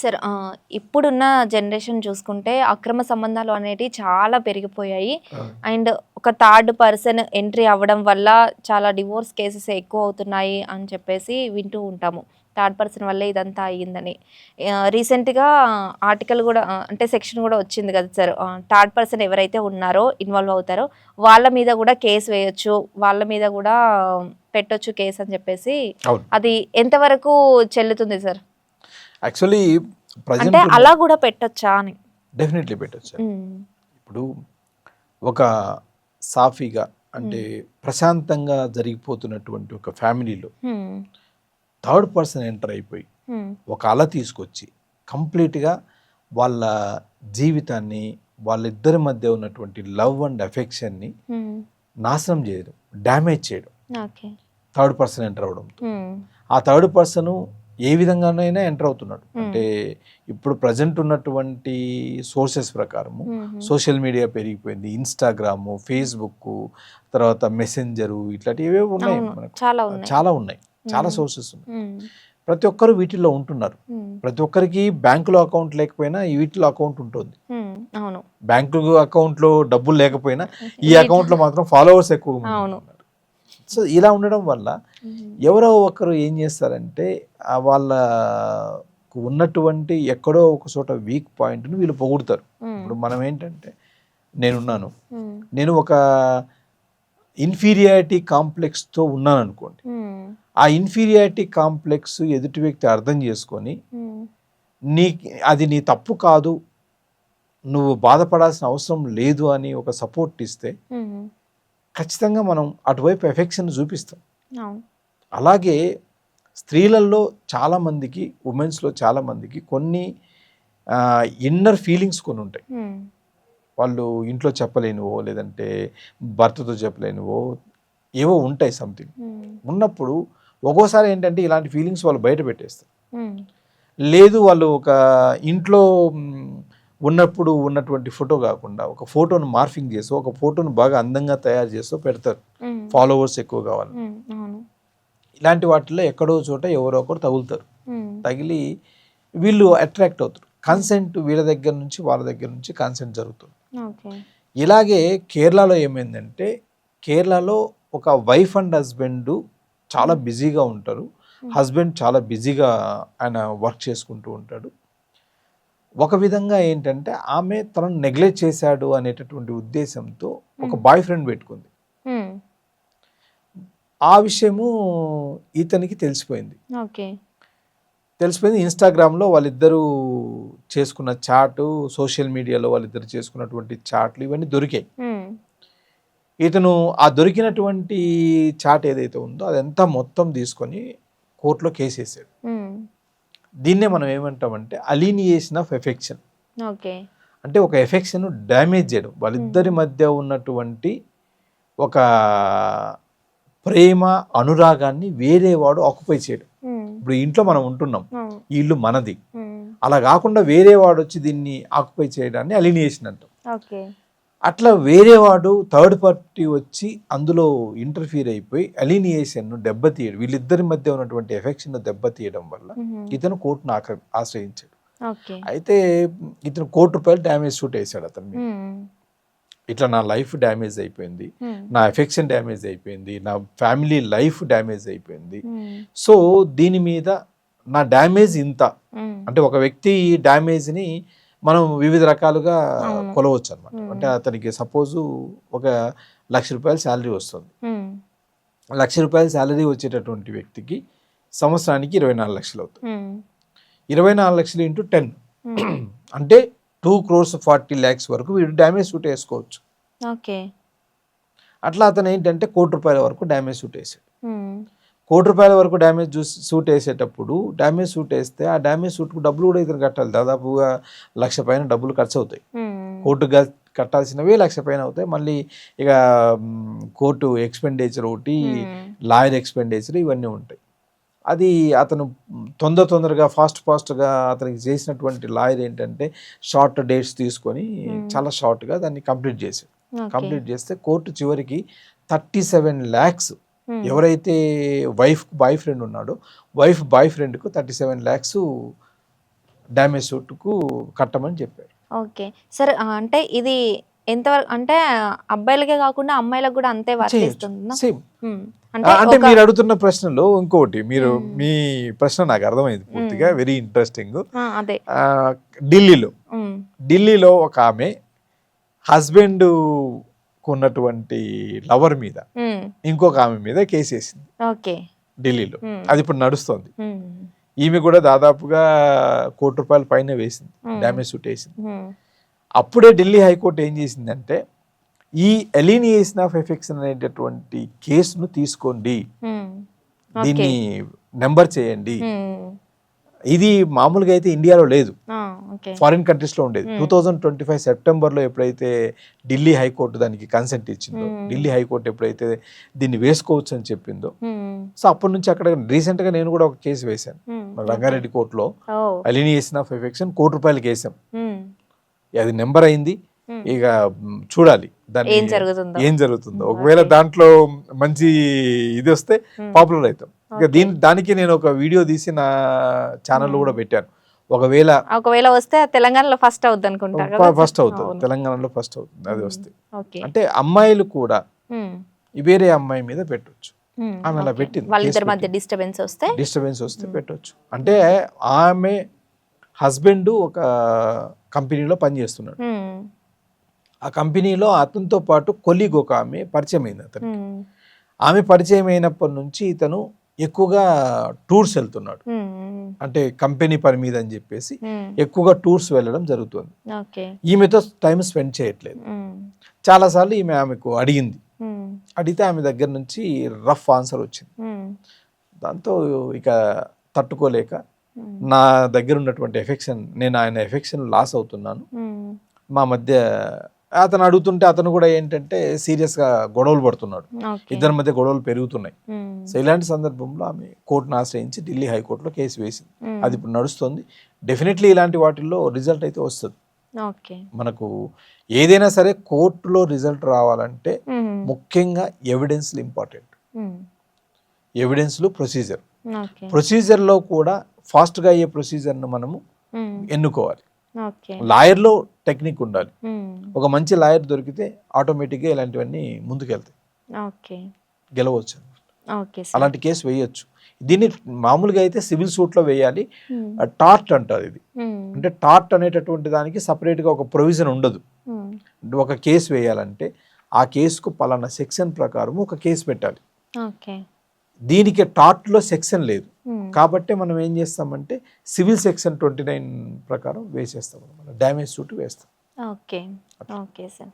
Sir ఇప్పుడున్న generation చూసుకుంటే అక్రమ సంబంధాలు అనేటివి చాలా పెరిగిపోయాయి. అండ్ ఒక థర్డ్ పర్సన్ ఎంట్రీ అవ్వడం వల్ల చాలా డివోర్స్ కేసెస్ ఎక్కువ అవుతున్నాయి అని చెప్పేసి వింటూ ఉంటాము. థర్డ్ పర్సన్ వల్లే ఇదంతా అయ్యిందని. రీసెంట్గా ఆర్టికల్ కూడా అంటే సెక్షన్ కూడా వచ్చింది కదా సార్. థర్డ్ పర్సన్ ఎవరైతే ఉన్నారో ఇన్వాల్వ్ అవుతారో వాళ్ళ మీద కూడా కేసు వేయొచ్చు వాళ్ళ మీద కూడా పెట్టొచ్చు కేసు అని చెప్పేసి అది ఎంతవరకు చెల్లుతుంది సార్? యాక్చువల్లీ అంటే ప్రజెంట్ అలా కూడా పెట్టొచ్చా అని. డెఫినెట్లీ పెట్టచ్చు. ఇప్పుడు ఒక సాఫీగా అంటే ప్రశాంతంగా జరిగిపోతున్నటువంటి ఒక ఫ్యామిలీలో థర్డ్ పర్సన్ ఎంటర్ అయిపోయి ఒక అల తీసుకొచ్చి కంప్లీట్గా వాళ్ళ జీవితాన్ని వాళ్ళిద్దరి మధ్య ఉన్నటువంటి లవ్ అండ్ అఫెక్షన్ని నాశనం చేయడం డ్యామేజ్ చేయడం థర్డ్ పర్సన్ ఎంటర్ అవడం ఉమ్, ఆ థర్డ్ పర్సన్ ఏ విధంగానైనా ఎంటర్ అవుతున్నాడు. అంటే ఇప్పుడు ప్రజెంట్ ఉన్నటువంటి సోర్సెస్ ప్రకారము సోషల్ మీడియా పెరిగిపోయింది. ఇన్స్టాగ్రాము ఫేస్బుక్ తర్వాత మెసెంజరు ఇట్లాంటివి ఏవేవో ఉన్నాయి మనకు. చాలా ఉన్నాయి. చాలా ఉన్నాయి. సోర్సెస్ ఉన్నాయి. ఉమ్, ప్రతి ఒక్కరు వీటిల్లో ఉంటున్నారు. ప్రతి ఒక్కరికి బ్యాంకులో అకౌంట్ లేకపోయినా ఈ వీటిలో అకౌంట్ ఉంటుంది. బ్యాంకు అకౌంట్లో డబ్బులు లేకపోయినా ఈ అకౌంట్లో మాత్రం ఫాలోవర్స్ ఎక్కువ. సో ఇలా ఉండడం వల్ల ఎవరో ఒకరు ఏం చేస్తారంటే వాళ్ళకు ఉన్నటువంటి ఎక్కడో ఒక చోట వీక్ పాయింట్ని వీళ్ళు పొగుడుతారు. ఇప్పుడు మనం ఏంటంటే నేనున్నాను. నేను ఒక ఇన్ఫీరియారిటీ కాంప్లెక్స్తో ఉన్నాను అనుకోండి ఆ ఇన్ఫీరియారిటీ కాంప్లెక్స్ ఎదుటి వ్యక్తి అర్థం చేసుకొని నీ అది నీ తప్పు కాదు నువ్వు బాధపడాల్సిన అవసరం లేదు అని ఒక సపోర్ట్ ఇస్తే ఖచ్చితంగా మనం అటువైపు ఎఫెక్షన్ చూపిస్తాం. అలాగే స్త్రీలలో చాలామందికి ఉమెన్స్లో చాలామందికి కొన్ని ఇన్నర్ ఫీలింగ్స్ కొన్ని ఉంటాయి. వాళ్ళు ఇంట్లో చెప్పలేనివో లేదంటే భర్తతో చెప్పలేనివో ఏవో ఉంటాయి సంథింగ్ ఉన్నప్పుడు ఒక్కోసారి ఏంటంటే ఇలాంటి ఫీలింగ్స్ వాళ్ళు బయట పెట్టేస్తారు. లేదు వాళ్ళు ఒక ఇంట్లో ఉన్నప్పుడు ఉన్నటువంటి ఫోటో కాకుండా ఒక ఫోటోను మార్ఫింగ్ చేసి ఒక ఫోటోను బాగా అందంగా తయారు చేస్తూ పెడతారు. ఫాలోవర్స్ ఎక్కువ కావాలి. ఇలాంటి వాటిల్లో ఎక్కడో చోట ఎవరో ఒకరు తగులుతారు. తగిలి వీళ్ళు అట్రాక్ట్ అవుతారు. కన్సెంట్ వీళ్ళ దగ్గర నుంచి వాళ్ళ దగ్గర నుంచి కన్సెంట్ జరుగుతుంది. ఇలాగే కేరళలో ఏమైందంటే కేరళలో ఒక వైఫ్ అండ్ హస్బెండ్ చాలా బిజీగా ఉంటారు. హస్బెండ్ చాలా బిజీగా ఆయన వర్క్ చేసుకుంటూ ఉంటాడు. ఒక విధంగా ఏంటంటే ఆమె తనను నెగ్లెక్ట్ చేశాడు అనేటటువంటి ఉద్దేశంతో ఒక బాయ్ ఫ్రెండ్ పెట్టుకుంది. ఆ విషయము ఇతనికి తెలిసిపోయింది. తెలిసిపోయింది. ఇన్స్టాగ్రామ్లో వాళ్ళిద్దరూ చేసుకున్న చాటు సోషల్ మీడియాలో వాళ్ళిద్దరు చేసుకున్నటువంటి చాట్లు ఇవన్నీ దొరికాయి. ఇతను ఆ దొరికినటువంటి చాట్ ఏదైతే ఉందో అదంతా మొత్తం తీసుకొని కోర్టులో కేసు వేసాడు దీన్నే మనం ఏమంటామంటే అలీనియేషన్ ఆఫ్ ఎఫెక్షన్. ఓకే. అంటే ఒక ఎఫెక్షన్ డ్యామేజ్ చేయడం. వాళ్ళిద్దరి మధ్య ఉన్నటువంటి ఒక ప్రేమ అనురాగాన్ని వేరే వాడు ఆక్యుపై చేయడం. ఇప్పుడు ఇంట్లో మనం ఉంటున్నాం. ఈ ఇల్లు మనది. అలా కాకుండా వేరే వాడు వచ్చి దీన్ని ఆక్యుపై చేయడాన్ని అలినియేషన్ అంటాం. అట్లా వేరే వాడు థర్డ్ పార్టీ వచ్చి అందులో ఇంటర్ఫీర్ అయిపోయి అలినియేషన్ దెబ్బతీయడం వీళ్ళిద్దరి మధ్య ఉన్నటువంటి ఎఫెక్షన్ దెబ్బతీయడం వల్ల ఇతను కోర్టును ఆక్ర ఆశ్రయించాడు. అయితే ఇతను కోటి రూపాయలు డ్యామేజ్ షూట్ వేసాడు అతని ఇట్లా నా లైఫ్ డ్యామేజ్ అయిపోయింది నా ఎఫెక్షన్ డ్యామేజ్ అయిపోయింది నా ఫ్యామిలీ లైఫ్ డ్యామేజ్ అయిపోయింది. సో దీని మీద నా డ్యామేజ్ ఇంత. అంటే ఒక వ్యక్తి డ్యామేజ్ని మనం వివిధ రకాలుగా. కొలవచ్చు అనమాట. అంటే అతనికి సపోజు ఒక లక్ష రూపాయల శాలరీ వస్తుంది. లక్ష రూపాయల శాలరీ వచ్చేటటువంటి వ్యక్తికి సంవత్సరానికి ఇరవై నాలుగు లక్షలు అవుతుంది. ఇరవై నాలుగు లక్షలు ఇంటూ టెన్. అంటే టూ క్రోర్స్ ఫార్టీ ల్యాక్స్ వరకు వీడు డ్యామేజ్ సూట్ వేసుకోవచ్చు. ఓకే. అట్లా అతను ఏంటంటే కోటి రూపాయల వరకు డ్యామేజ్ సూట్ వేసాడు. కోటి రూపాయల వరకు డ్యామేజ్ సూట్ వేసేటప్పుడు డ్యామేజ్ సూట్ వేస్తే ఆ డ్యామేజ్ సూట్కు డబ్బులు కూడా ఇతను కట్టాలి. దాదాపుగా లక్ష పైన డబ్బులు ఖర్చు అవుతాయి ఉమ్, కోర్టుగా కట్టాల్సినవే లక్ష పైన అవుతాయి. మళ్ళీ ఇక కోర్టు ఎక్స్పెండిచర్ ఒకటి లాయర్ ఎక్స్పెండిచర్ ఇవన్నీ ఉంటాయి. అది అతను తొందర తొందరగా ఫాస్ట్ ఫాస్ట్గా అతనికి చేసినటువంటి లాయర్ ఏంటంటే షార్ట్ డేట్స్ తీసుకొని. చాలా షార్ట్గా దాన్ని కంప్లీట్ చేశాడు. కంప్లీట్ చేస్తే కోర్టు చివరికి థర్టీ సెవెన్ ల్యాక్స్ ఎవరైతే వైఫ్ బాయ్ ఫ్రెండ్ ఉన్నాడో వైఫ్ బాయ్ ఫ్రెండ్కు థర్టీ సెవెన్ ల్యాక్స్ డ్యామేజ్ సూట్కు కట్టమని చెప్పారు ఓకే. సార్ అంటే ఇది ఎంతవరకు అంటే అబ్బాయిలకే కాకుండా అమ్మాయిలకు కూడా అంతే వర్తిస్తుందా? సేమ్. ఉమ్. అంటే మీరు అడుగుతున్న ప్రశ్నలో ఇంకోటి మీరు మ్మ్. మీ ప్రశ్న నాకు అర్థమైంది పూర్తిగా వెరీ ఇంట్రెస్టింగ్ ఢిల్లీలో. ఢిల్లీలో ఒక ఆమె హస్బెండ్ ఉన్నటువంటి లవర్ మీద ఇంకొక ఆమె మీద కేసు వేసింది. ఢిల్లీలో. అది ఇప్పుడు నడుస్తోంది. ఈమె కూడా దాదాపుగా కోటి రూపాయల పైన వేసింది. డ్యామేజ్ సూట్ వేసింది. అప్పుడే ఢిల్లీ హైకోర్టు ఏం చేసిందంటే ఈ ఎలినియేషన్ ఆఫ్ ఎఫెక్షన్ అనేటటువంటి కేసును తీసుకోండి. దీన్ని నెంబర్ చేయండి. ఇది మామూలుగా అయితే ఇండియాలో లేదు. ఫారిన్ కంట్రీస్లో ఉండేది. Hmm. Two thousand twenty five సెప్టెంబర్లో ఎప్పుడైతే ఢిల్లీ హైకోర్టు దానికి కన్సెంట్ ఇచ్చిందో Hmm. ఢిల్లీ హైకోర్టు ఎప్పుడైతే దీన్ని వేసుకోవచ్చు అని చెప్పిందో ఉమ్, సో అప్పటి నుంచి అక్కడ రీసెంట్గా నేను కూడా ఒక కేసు వేశాను. మన రంగారెడ్డి కోర్టులో అలినియేషన్ ఆఫ్ ఎఫెక్షన్ కోటి రూపాయలకి వేసాం ఉమ్, అది నెంబర్ అయింది. ఇక చూడాలి దాన్ని ఏం జరుగుతుందో. ఏం జరుగుతుందో. ఒకవేళ. దాంట్లో మంచి ఇది వస్తే పాపులర్ అవుతాం. ఇక. దీని దానికి నేను ఒక వీడియో తీసి నా ఛానల్లో Hmm. కూడా పెట్టాను. ఒకవేళ ఒకవేళ వస్తే తెలంగాణలో ఫస్ట్ అవుద్ది అనుకుంటా ఫస్ట్? అవుతుంది. తెలంగాణలో ఫస్ట్ అవుతుంది. అది వస్తే. అంటే అమ్మాయిలు కూడా వేరే అమ్మాయి మీద పెట్టొచ్చు. ఆమె అలా. పెట్టింది, వాళ్ళిద్దరి మధ్య డిస్టర్బెన్స్ వస్తే? డిస్టర్బెన్స్ వస్తే. పెట్టొచ్చు. అంటే ఆమె హస్బెండ్ ఒక కంపెనీలో పనిచేస్తున్నాడు. ఆ కంపెనీలో అతనితో పాటు కొలీగ్ ఒక ఆమె పరిచయం అయింది అతను ఉమ్, ఆమె పరిచయం అయినప్పటి నుంచి ఇతను ఎక్కువగా టూర్స్ వెళ్తున్నాడు. అంటే కంపెనీ పని మీద అని చెప్పేసి ఎక్కువగా టూర్స్ వెళ్ళడం జరుగుతుంది. ఈమెతో టైం స్పెండ్ చేయట్లేదు. చాలాసార్లు ఈమె ఆమెకు అడిగింది. అడిగితే ఆమె దగ్గర నుంచి రఫ్ ఆన్సర్ వచ్చింది. దాంతో ఇక తట్టుకోలేక నా దగ్గర ఉన్నటువంటి ఎఫెక్షన్ నేను ఆయన ఎఫెక్షన్ లాస్ అవుతున్నాను. మా మధ్య అతను అడుగుతుంటే అతను కూడా ఏంటంటే సీరియస్గా గొడవలు పడుతున్నాడు. ఇద్దరి మధ్య గొడవలు పెరుగుతున్నాయి. సో ఇలాంటి సందర్భంలో ఆమె కోర్టును ఆశ్రయించి ఢిల్లీ హైకోర్టులో కేసు వేసింది. అది ఇప్పుడు నడుస్తుంది. డెఫినెట్లీ ఇలాంటి వాటిల్లో రిజల్ట్ అయితే వస్తుంది. మనకు ఏదైనా సరే కోర్టులో రిజల్ట్ రావాలంటే ముఖ్యంగా ఎవిడెన్స్లు ఇంపార్టెంట్ ఎవిడెన్స్లు ప్రొసీజర్ ప్రొసీజర్లో కూడా ఫాస్ట్గా అయ్యే ప్రొసీజర్ను మనము ఎన్నుకోవాలి. లాయర్లో టెక్నిక్ ఉండాలి. ఒక మంచి లాయర్ దొరికితే ఆటోమేటిక్గా ఇలాంటివన్నీ ముందుకెళ్తాయి. గెలవచ్చు. అలాంటి కేసు వేయొచ్చు. దీన్ని మామూలుగా అయితే సివిల్ సూట్లో వేయాలి. టార్ట్ అంటారు ఇది. అంటే టార్ట్ అనేటటువంటి దానికి సపరేట్గా ఒక ప్రొవిజన్ ఉండదు. ఒక కేసు వేయాలంటే ఆ కేసుకు పలానా సెక్షన్ ప్రకారం ఒక కేసు పెట్టాలి. దీనికి టార్ట్లో సెక్షన్ లేదు. కాబట్టి మనం ఏం చేస్తామంటే సివిల్ సెక్షన్ ట్వంటీ నైన్ ప్రకారం వేసేస్తాం అనమాట డ్యామేజ్ సూట్ వేస్తాం. ఓకే. Okay sir.